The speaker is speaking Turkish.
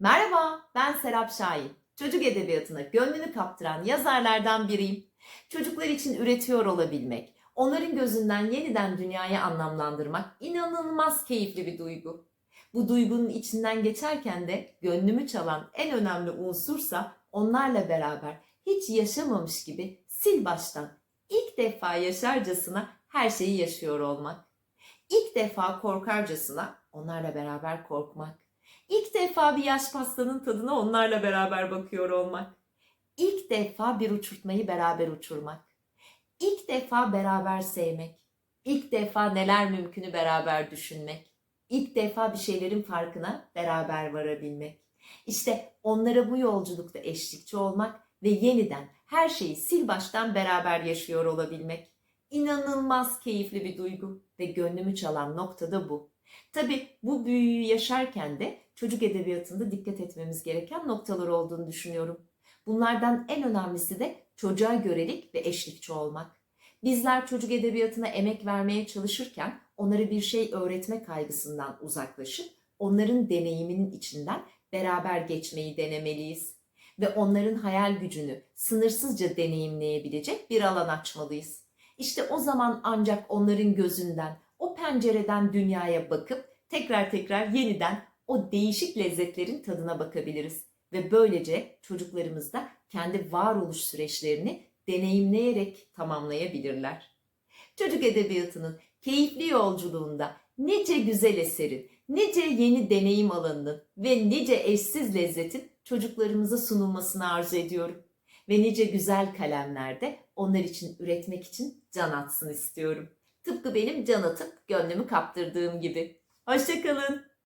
Merhaba, ben Serap Şahin. Çocuk edebiyatına gönlünü kaptıran yazarlardan biriyim. Çocuklar için üretiyor olabilmek, onların gözünden yeniden dünyayı anlamlandırmak inanılmaz keyifli bir duygu. Bu duygunun içinden geçerken de gönlümü çalan en önemli unsursa onlarla beraber hiç yaşamamış gibi sil baştan ilk defa yaşarcasına her şeyi yaşıyor olmak. İlk defa korkarcasına onlarla beraber korkmak. İlk defa bir yaş pastanın tadına onlarla beraber bakıyor olmak. İlk defa bir uçurtmayı beraber uçurmak. İlk defa beraber sevmek. İlk defa neler mümkünü beraber düşünmek. İlk defa bir şeylerin farkına beraber varabilmek. İşte onlara bu yolculukta eşlikçi olmak ve yeniden her şeyi sil baştan beraber yaşıyor olabilmek. İnanılmaz keyifli bir duygu ve gönlümü çalan nokta da bu. Tabii bu büyüyü yaşarken de çocuk edebiyatında dikkat etmemiz gereken noktalar olduğunu düşünüyorum. Bunlardan en önemlisi de çocuğa görelik ve eşlikçi olmak. Bizler çocuk edebiyatına emek vermeye çalışırken onlara bir şey öğretme kaygısından uzaklaşıp onların deneyiminin içinden beraber geçmeyi denemeliyiz ve onların hayal gücünü sınırsızca deneyimleyebilecek bir alan açmalıyız. İşte o zaman ancak onların gözünden, pencereden dünyaya bakıp tekrar tekrar yeniden o değişik lezzetlerin tadına bakabiliriz ve böylece çocuklarımız da kendi varoluş süreçlerini deneyimleyerek tamamlayabilirler. Çocuk edebiyatının keyifli yolculuğunda nice güzel eserin, nice yeni deneyim alanının ve nice eşsiz lezzetin çocuklarımıza sunulmasını arzu ediyorum. Ve nice güzel kalemlerde onlar için üretmek için can atsın istiyorum. Tıpkı benim can atıp gönlümü kaptırdığım gibi. Hoşçakalın.